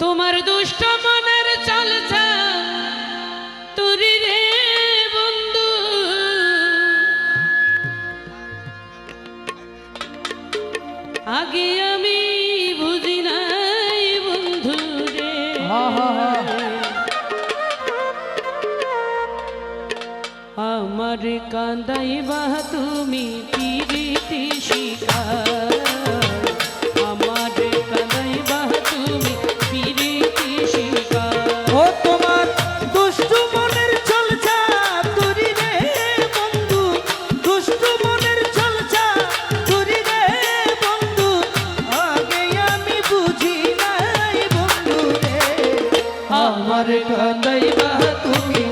তোমার দুষ্ট মনের চলছা তুরি রে বন্ধু। আগে আমি বুঝি নাই বন্ধু রে। আমার কান্দাই বা তুমি পিরিতি শিকার। दैवा तुम्हें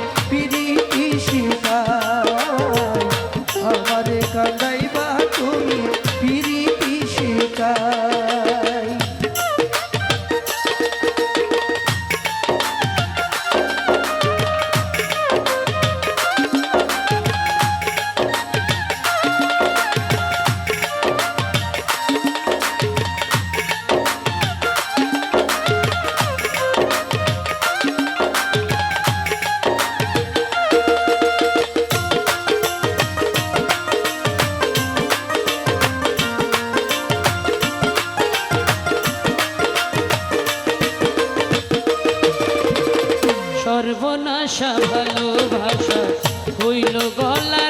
সর্বনাশা ভালোবাসা হইল গলা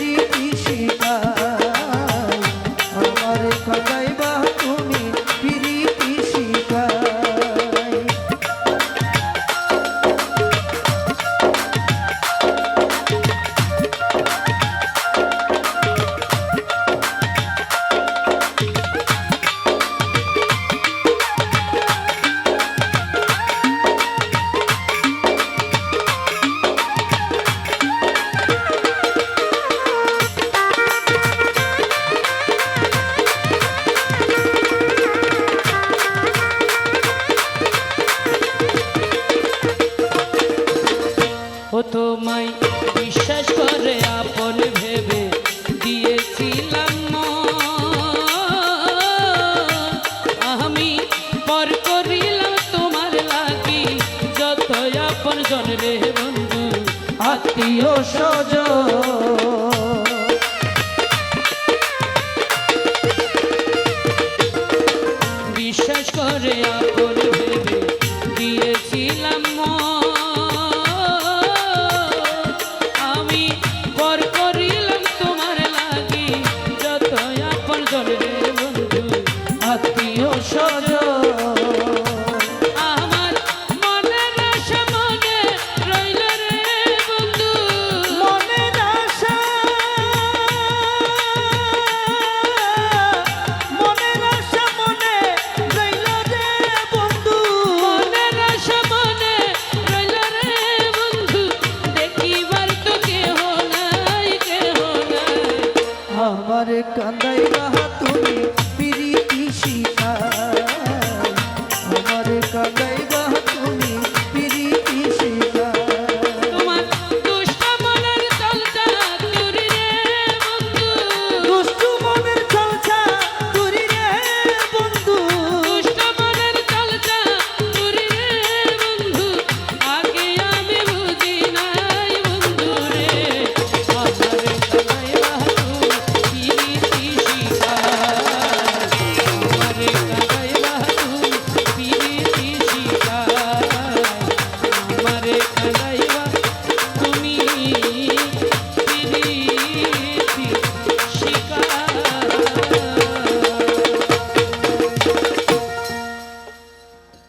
প্রিয় সজ Kanda.